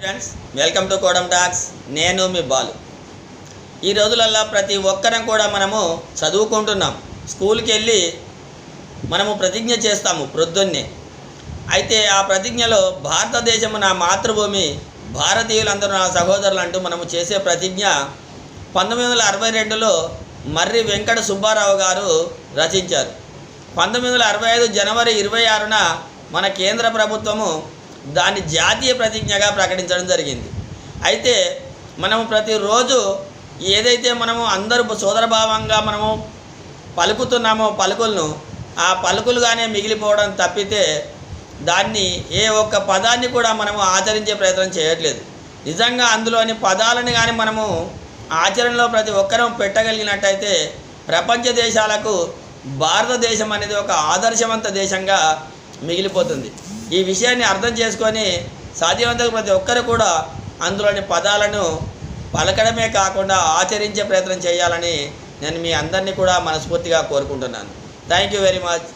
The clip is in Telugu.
Friends welcome to Kodam talks నేను మీ బాలు. ఈ రోజులల్లో ప్రతి ఒక్కరం కూడా మనము చదువుకుంటున్నాం. స్కూల్కి వెళ్ళి మనము ప్రతిజ్ఞ చేస్తాము ప్రొద్దున్నే. అయితే ఆ ప్రతిజ్ఞలో భారతదేశము నా మాతృభూమి భారతీయులందరూ నా సహోదరులు అంటూ మనము చేసే ప్రతిజ్ఞ పంతొమ్మిది వందల అరవై రెండులో మర్రి వెంకట సుబ్బారావు గారు రచించారు. పంతొమ్మిది వందల అరవై ఐదు జనవరి ఇరవై ఆరున మన కేంద్ర ప్రభుత్వము దాన్ని జాతీయ ప్రతిజ్ఞగా ప్రకటించడం జరిగింది. అయితే మనము ప్రతిరోజు ఏదైతే మనము అందరూ సోదరభావంగా మనము పలుకుతున్నామో పలుకులను ఆ పలుకులుగానే మిగిలిపోవడం తప్పితే దాన్ని ఏ ఒక్క పదాన్ని కూడా మనము ఆచరించే ప్రయత్నం చేయట్లేదు. నిజంగా అందులోని పదాలను కానీ మనము ఆచరణలో ప్రతి ఒక్కరూ పెట్టగలిగినట్టయితే ప్రపంచ దేశాలకు భారతదేశం అనేది ఒక ఆదర్శవంత దేశంగా మిగిలిపోతుంది. ఈ విషయాన్ని అర్థం చేసుకొని సాధ్యవంతంగా ప్రతి ఒక్కరు కూడా అందులోని పదాలను పలకడమే కాకుండా ఆచరించే ప్రయత్నం చేయాలని నేను మీ అందరినీ కూడా మనస్ఫూర్తిగా కోరుకుంటున్నాను. Thank you very much